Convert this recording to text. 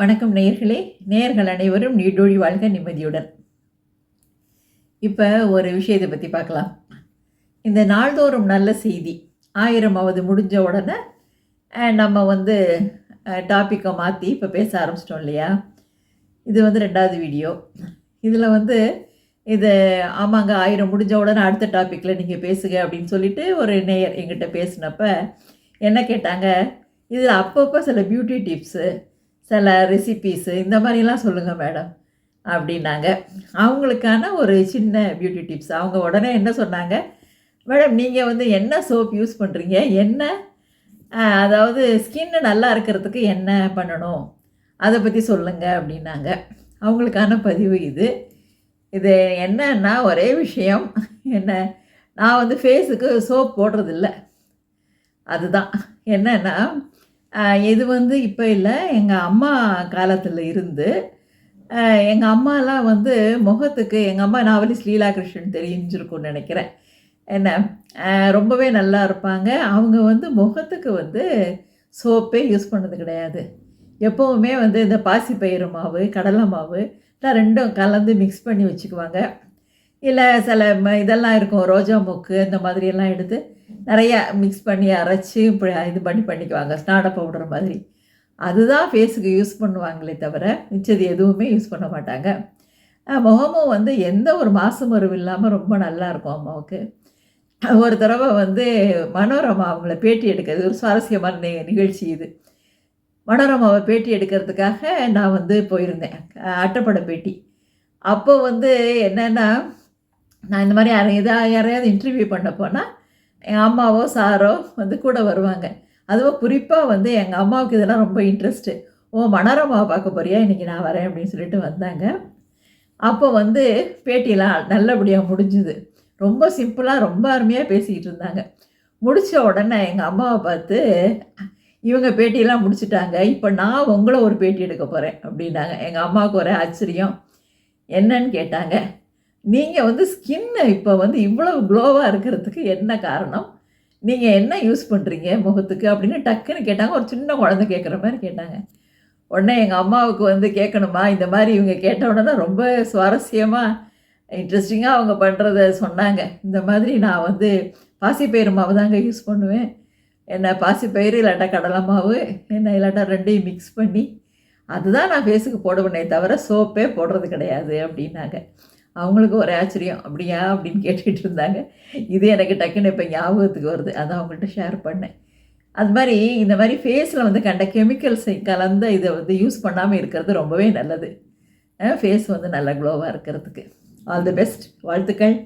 வணக்கம் நேயர்களே. நேயர்கள் அனைவரும் நீடோழி வாழ்க நிம்மதியுடன். இப்போ ஒரு விஷயத்தை பற்றி பார்க்கலாம். இந்த நாள்தோறும் நல்ல செய்தி. ஆயிரமாவது முடிஞ்ச உடனே நம்ம வந்து டாப்பிக்கை மாற்றி இப்போ பேச ஆரம்பிச்சிட்டோம் இல்லையா? இது வந்து ரெண்டாவது வீடியோ இதில் வந்து இது ஆமாங்க ஆயிரம் முடிஞ்ச உடனே அடுத்த டாப்பிக்கில் நீங்கள் பேசுங்க அப்படின்னு சொல்லிட்டு ஒரு நேயர் எங்கிட்ட பேசினப்ப என்ன கேட்டாங்க? இதில் அப்பப்போ சில பியூட்டி டிப்ஸு சில ரெசிபீஸு இந்த மாதிரிலாம் சொல்லுங்கள் மேடம் அப்படின்னாங்க. அவங்களுக்கான ஒரு சின்ன பியூட்டி டிப்ஸ் அவங்க உடனே என்ன சொன்னாங்க? மேடம் நீங்கள் வந்து என்ன சோப் யூஸ் பண்ணுறீங்க என்ன அதாவது ஸ்கின்னு நல்லா இருக்கிறதுக்கு என்ன பண்ணணும்? அதை பற்றி சொல்லுங்கள் அப்படின்னாங்க. அவங்களுக்கான பதிவு இது. இது என்னன்னா ஒரே விஷயம். என்ன நான் வந்து ஃபேஸுக்கு சோப் போடுறதில்ல. அதுதான். என்னன்னா இது வந்து இப்போ இல்லை. எங்கள் அம்மா காலத்தில் இருந்து எங்கள் அம்மாலாம் வந்து முகத்துக்கு எங்கள் அம்மா நாவலிஸ் லீலா கிருஷ்ணன் தெரிஞ்சிருக்கும்னு நினைக்கிறேன். என்ன? ரொம்பவே நல்லா இருப்பாங்க. அவங்க வந்து முகத்துக்கு வந்து சோப்பே யூஸ் பண்ணது கிடையாது. எப்போவுமே வந்து இந்த பாசிப்பயிறு மாவு கடலை மாவு இல்லை ரெண்டும் கலந்து மிக்ஸ் பண்ணி வச்சுக்குவாங்க. இல்லை சில ம- இதெல்லாம் இருக்கும். ரோஜா மொக்கு இந்த மாதிரியெல்லாம் எடுத்து நிறையா மிக்ஸ் பண்ணி அரைச்சி இப்படி இது பண்ணி பண்ணிக்குவாங்க ஸ்நாட பவுடர் மாதிரி. அதுதான் ஃபேஸுக்கு யூஸ் பண்ணுவாங்களே தவிர மிச்சது எதுவுமே யூஸ் பண்ண மாட்டாங்க. முகமும் வந்து எந்த ஒரு மாசு இல்லாமல் ரொம்ப நல்லா இருக்கும் அம்மாவுக்கு. ஒரு தடவை வந்து மனோரமா அவங்கள பேட்டி எடுக்கிறது ஒரு சுவாரஸ்யமான நி- நிகழ்ச்சி இது. மனோரமாவை பேட்டி எடுக்கிறதுக்காக நான் வந்து போயிருந்தேன் அஹ் அட்டைப்பட பேட்டி. அப்போ வந்து என்னென்னா நான் இந்த மாதிரி யாரை எதா- யாரையாவது இன்டர்வியூ பண்ண போனால் எங்கள் அம்மாவோ சாரோ வந்து கூட வருவாங்க. அதுவும் குறிப்பாக வந்து எங்கள் அம்மாவுக்கு இதெல்லாம் ரொம்ப இன்ட்ரெஸ்ட்டு ஓ மனோரமாவை பார்க்க போறியா? இன்றைக்கி நான் வரேன் அப்படின்னு சொல்லிட்டு வந்தாங்க. அப்போ வந்து பேட்டியெல்லாம் நல்லபடியாக முடிஞ்சுது. ரொம்ப சிம்பிளாக ரொம்ப அருமையாக பேசிக்கிட்டு இருந்தாங்க. முடித்த உடனே எங்கள் அம்மாவை பார்த்து இவங்க பேட்டியெல்லாம் முடிச்சுட்டாங்க. இப்போ நான் உங்களை ஒரு பேட்டி எடுக்க போகிறேன் அப்படின்னாங்க. எங்கள் அம்மாவுக்கு ஒரே ஆச்சரியம். என்னன்னு கேட்டாங்க. நீங்கள் வந்து ஸ்கின்னு இப்போ வந்து இவ்வளவு க்ளோவாக இருக்கிறதுக்கு என்ன காரணம்? நீங்கள் என்ன யூஸ் பண்ணுறீங்க முகத்துக்கு? அப்படின்னு டக்குன்னு கேட்டாங்க. ஒரு சின்ன குழந்தை கேட்குற மாதிரி கேட்டாங்க. உடனே எங்கள் அம்மாவுக்கு வந்து கேட்கணுமா இந்த மாதிரி இவங்க கேட்ட உடனே ரொம்ப சுவாரஸ்யமாக இன்ட்ரெஸ்டிங்காக அவங்க பண்ணுறத சொன்னாங்க. இந்த மாதிரி நான் வந்து பாசிப்பயிறு மாவு தாங்க யூஸ் பண்ணுவேன். என்ன பாசிப்பயிறு இல்லாட்டா கடலை மாவு என்ன இல்லாட்டா ரெண்டையும் மிக்ஸ் பண்ணி அதுதான் நான் ஃபேஸுக்கு போடுவேனே தவிர சோப்பே போடுறது கிடையாது அப்படின்னாங்க. அவங்களுக்கு ஒரு ஆச்சரியம் அப்படியா? அப்படின்னு கேட்டுக்கிட்டு இருந்தாங்க. இது எனக்கு டக்குன்னு இப்போ ஞாபகத்துக்கு வருது. அதான் அவங்கள்ட்ட ஷேர் பண்ணேன். அது மாதிரி இந்த மாதிரி ஃபேஸில் வந்து கண்ட கெமிக்கல்ஸை கலந்த இதை வந்து யூஸ் பண்ணாமல் இருக்கிறது ரொம்பவே நல்லது. ஃபேஸ் வந்து நல்ல க்ளோவாக இருக்கிறதுக்கு. ஆல் தி பெஸ்ட் வாழ்த்துக்கள்.